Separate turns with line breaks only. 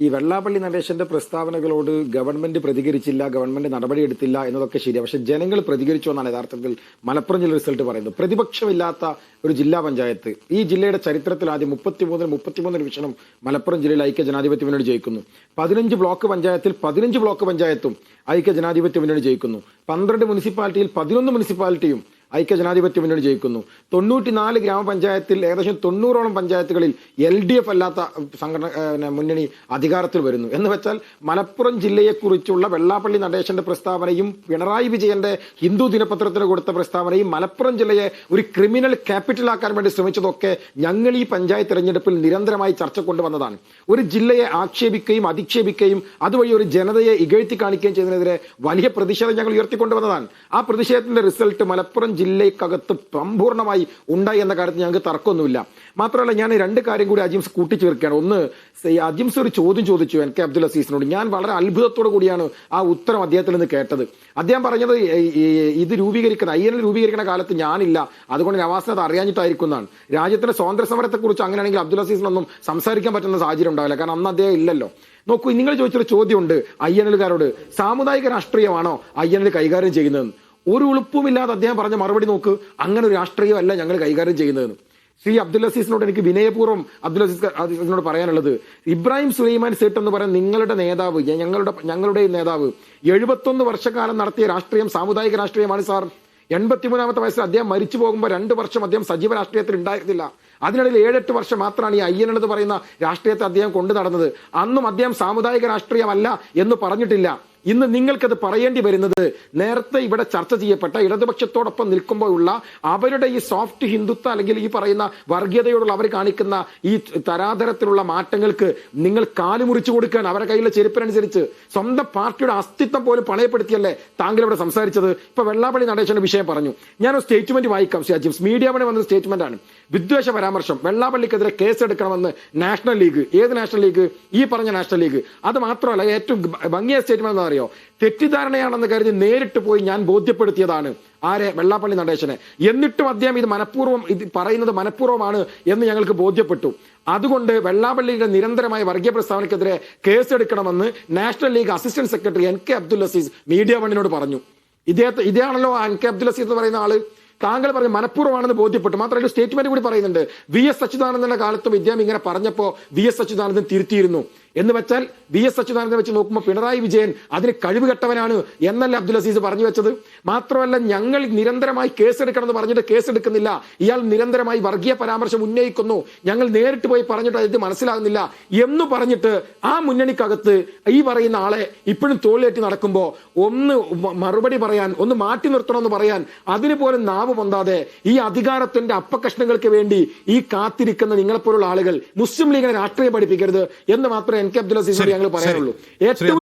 ഈ വെള്ളാപ്പള്ളി നടേശന്റെ പ്രസ്താവനകളോട് ഗവൺമെന്റ് പ്രതികരിച്ചില്ല ഗവൺമെന്റ് നടപടിയെടുത്തില്ല എന്നതൊക്കെ ശരിയാണ് പക്ഷെ ജനങ്ങൾ പ്രതികരിച്ചു എന്നാണ് യഥാർത്ഥത്തിൽ മലപ്പുറം ജില്ല റിസൾട്ട് പറയുന്നത്. പ്രതിപക്ഷമില്ലാത്ത ഒരു ജില്ലാ പഞ്ചായത്ത്. ഈ ജില്ലയുടെ ചരിത്രത്തിൽ ആദ്യം മുപ്പത്തിമൂന്നിന് മുപ്പത്തിമൂന്ന് ഡിവിഷനും മലപ്പുറം ജില്ലയിൽ ഐക്യ ജനാധിപത്യ മുന്നണി ജയിക്കുന്നു. പതിനഞ്ച് ബ്ലോക്ക് പഞ്ചായത്തിൽ പതിനഞ്ച് ബ്ലോക്ക് പഞ്ചായത്തും ഐക്യ ജനാധിപത്യ മുന്നണി ജയിക്കുന്നു. പന്ത്രണ്ട് മുനിസിപ്പാലിറ്റിയിൽ പതിനൊന്ന് മുനിസിപ്പാലിറ്റിയും ഐക്യ ജനാധിപത്യ മുന്നണി ജയിക്കുന്നു. തൊണ്ണൂറ്റിനാല് ഗ്രാമപഞ്ചായത്തിൽ ഏകദേശം തൊണ്ണൂറോളം പഞ്ചായത്തുകളിൽ എൽ ഡി എഫ് അല്ലാത്ത സംഘടന മുന്നണി അധികാരത്തിൽ വരുന്നു. എന്ന് വെച്ചാൽ മലപ്പുറം ജില്ലയെക്കുറിച്ചുള്ള വെള്ളാപ്പള്ളി നടേശന്റെ പ്രസ്താവനയും പിണറായി വിജയന്റെ ഹിന്ദു ദിനപത്രത്തിന് കൊടുത്ത പ്രസ്താവനയും മലപ്പുറം ജില്ലയെ ഒരു ക്രിമിനൽ ക്യാപിറ്റലാക്കാൻ വേണ്ടി ശ്രമിച്ചതൊക്കെ ഞങ്ങൾ ഈ പഞ്ചായത്ത് തെരഞ്ഞെടുപ്പിൽ നിരന്തരമായി ചർച്ച കൊണ്ടുവന്നതാണ്. ഒരു ജില്ലയെ ആക്ഷേപിക്കുകയും അധിക്ഷേപിക്കുകയും അതുവഴി ഒരു ജനതയെ ഇകഴ്ത്തി കാണിക്കുകയും ചെയ്തതിനെതിരെ വലിയ പ്രതിഷേധം ഞങ്ങൾ ഉയർത്തിക്കൊണ്ടുവന്നതാണ്. ആ പ്രതിഷേധത്തിന്റെ റിസൾട്ട് മലപ്പുറം ജില്ലയ്ക്കകത്ത് സമ്പൂർണമായി ഉണ്ടായി എന്ന കാര്യത്തിൽ ഞങ്ങൾക്ക് തർക്കമൊന്നുമില്ല. മാത്രമല്ല ഞാൻ രണ്ട് കാര്യം കൂടി അജിംസ് കൂട്ടിച്ചേർക്കുകയാണ്. ഒന്ന് അജിംസ് ഒരു ചോദ്യം ചോദിച്ചു എൻ കെ അബ്ദുൽ അസീസിനോട്. ഞാൻ വളരെ അത്ഭുതത്തോടു കൂടിയാണ് ആ ഉത്തരം അദ്ദേഹത്തിൽ നിന്ന് കേട്ടത്. അദ്ദേഹം പറഞ്ഞത് ഇത് രൂപീകരിക്കുന്ന ഐ എൻ എൽ രൂപീകരിക്കുന്ന കാലത്ത് ഞാനില്ല. അതുകൊണ്ട് നവാസിനെ അത് അറിയാഞ്ഞിട്ടായിരിക്കുന്നതാണ്. രാജ്യത്തിന്റെ സ്വാതന്ത്ര്യ സമരത്തെക്കുറിച്ച് അങ്ങനെയാണെങ്കിൽ അബ്ദുൽ അസീസിനൊന്നും സംസാരിക്കാൻ പറ്റുന്ന സാഹചര്യം ഉണ്ടാവില്ല. കാരണം അന്ന് അദ്ദേഹം ഇല്ലല്ലോ. നോക്കൂ നിങ്ങൾ ചോദിച്ചൊരു ചോദ്യമുണ്ട് ഐ എൻ എൽകാരോട് സാമുദായിക രാഷ്ട്രീയമാണോ ഐ എൻ എൽ കൈകാര്യം ചെയ്യുന്നതെന്ന്? ഒരു ഉളുപ്പുമില്ലാതെ അദ്ദേഹം പറഞ്ഞ മറുപടി നോക്ക് അങ്ങനെ ഒരു രാഷ്ട്രീയമല്ല ഞങ്ങൾ കൈകാര്യം ചെയ്യുന്നതെന്ന്. ശ്രീ അബ്ദുൽ അസീസിനോട് എനിക്ക് വിനയപൂർവം അബ്ദുൽ അസീസ് അസീസിനോട് പറയാനുള്ളത് ഇബ്രാഹിം സുലൈമാൻ സേട്ട് എന്ന് പറയുന്ന നിങ്ങളുടെ നേതാവ് ഞങ്ങളുടെ ഞങ്ങളുടെ നേതാവ് എഴുപത്തൊന്ന് വർഷക്കാലം നടത്തിയ രാഷ്ട്രീയം സാമുദായിക രാഷ്ട്രീയമാണ് സാർ. എൺപത്തിമൂന്നാമത്തെ വയസ്സിൽ അദ്ദേഹം മരിച്ചു പോകുമ്പോൾ രണ്ട് വർഷം അദ്ദേഹം സജീവ രാഷ്ട്രീയത്തിൽ ഉണ്ടായിരുന്നില്ല. അതിനിടയിൽ ഏഴെട്ട് വർഷം മാത്രമാണ് ഈ അയ്യൻ എന്ന് പറയുന്ന രാഷ്ട്രീയത്തെ അദ്ദേഹം കൊണ്ടു നടന്നത്. അന്നും അദ്ദേഹം സാമുദായിക രാഷ്ട്രീയമല്ല എന്ന് പറഞ്ഞിട്ടില്ല. ഇന്ന് നിങ്ങൾക്കത് പറയേണ്ടി വരുന്നത് നേരത്തെ ഇവിടെ ചർച്ച ചെയ്യപ്പെട്ട ഇടതുപക്ഷത്തോടൊപ്പം നിൽക്കുമ്പോഴുള്ള അവരുടെ ഈ സോഫ്റ്റ് ഹിന്ദുത്വ അല്ലെങ്കിൽ ഈ പറയുന്ന വർഗീയതയോടുള്ള അവർ കാണിക്കുന്ന ഈ തരാതരത്തിലുള്ള മാറ്റങ്ങൾക്ക് നിങ്ങൾ കാലുമുറിച്ചു കൊടുക്കാൻ അവരുടെ കയ്യിലെ ചെരുപ്പിനനുസരിച്ച് സ്വന്തം പാർട്ടിയുടെ അസ്തിത്വം പോലും പണയപ്പെടുത്തിയല്ലേ താങ്കൾ ഇവിടെ സംസാരിച്ചത്? ഇപ്പൊ വെള്ളാപ്പള്ളി നടേശന്റെ വിഷയം പറഞ്ഞു. ഞാൻ ഒരു സ്റ്റേറ്റ്മെന്റ് വായിക്കാം അജിംസ് മീഡിയ വഴി വന്ന സ്റ്റേറ്റ്മെന്റ് ആണ്. വിദ്വേഷ പരാമർശം. വെള്ളാപ്പള്ളിക്കെതിരെ കേസെടുക്കണമെന്ന് നാഷണൽ ലീഗ്. ഏത് നാഷണൽ ലീഗ്? ഈ പറഞ്ഞ നാഷണൽ ലീഗ്. അത് മാത്രമല്ല ഏറ്റവും ഭംഗിയ സ്റ്റേറ്റ്മെന്റ് എന്താ അറിയോ? തെറ്റിദ്ധാരണയാണെന്ന് കരുതി നേരിട്ട് പോയി ഞാൻ ബോധ്യപ്പെടുത്തിയതാണ്. ആരെ? വെള്ളാപ്പള്ളി നടേശനെ. എന്നിട്ടും അദ്ദേഹം ഇത് മനഃപൂർവം ഇത് പറയുന്നത് മനഃപൂർവമാണ് എന്ന് ഞങ്ങൾക്ക് ബോധ്യപ്പെട്ടു. അതുകൊണ്ട് വെള്ളാപ്പള്ളിയുടെ നിരന്തരമായ വർഗീയ പ്രസ്താവനയ്ക്കെതിരെ കേസെടുക്കണമെന്ന് National League assistant secretary N K Abdul Azeez media വണ്ണിനോട് പറഞ്ഞു. ഇദ്ദേഹത്തെ ഇതാണല്ലോ എൻ കെ അബ്ദുൽ അസീസ് എന്ന് പറയുന്ന ആൾ. താങ്കൾ പറഞ്ഞു മനഃപൂർവമാണെന്ന് ബോധ്യപ്പെട്ടു. മാത്രമല്ല സ്റ്റേറ്റ്മെന്റ് കൂടി പറയുന്നുണ്ട്. വി എസ് അച്യുതാനന്ദന്റെ കാലത്തും ഇദ്ദേഹം ഇങ്ങനെ പറഞ്ഞപ്പോ വി എസ് അച്യുതാനന്ദൻ തിരുത്തിയിരുന്നു. എന്ന് വെച്ചാൽ വി എസ് അച്യുതാനന്ദനെ വെച്ച് നോക്കുമ്പോൾ പിണറായി വിജയൻ അതിന് കഴിവ് കെട്ടവനാണ് എന്നല്ല അബ്ദുൽ അസീസ് പറഞ്ഞു വെച്ചത്? മാത്രമല്ല ഞങ്ങൾ നിരന്തരമായി കേസെടുക്കണമെന്ന് പറഞ്ഞിട്ട് കേസെടുക്കുന്നില്ല. ഇയാൾ നിരന്തരമായി വർഗീയ പരാമർശം ഉന്നയിക്കുന്നു. ഞങ്ങൾ നേരിട്ട് പോയി പറഞ്ഞിട്ട് അതിന് മനസ്സിലാകുന്നില്ല എന്ന് പറഞ്ഞിട്ട് ആ മുന്നണിക്കകത്ത് ഈ പറയുന്ന ആളെ ഇപ്പോഴും തോളിലേറ്റ് നടക്കുമ്പോൾ ഒന്ന് മറുപടി പറയാൻ ഒന്ന് മാറ്റി നിർത്തണമെന്ന് പറയാൻ അതിന് പോലും നാവ് പൊന്താതെ ഈ അധികാരത്തിന്റെ അപ്പകഷ്ണങ്ങൾക്ക് വേണ്ടി ഈ കാത്തിരിക്കുന്ന നിങ്ങളെപ്പോലുള്ള ആളുകൾ മുസ്ലിം ലീഗിനെ രാഷ്ട്രീയം പഠിപ്പിക്കരുത് എന്ന് മാത്രമേ എൻ കെ അബ്ദുൽ അസീസിനോട് ഞങ്ങൾ പറയാനുള്ളൂ. ഏറ്റവും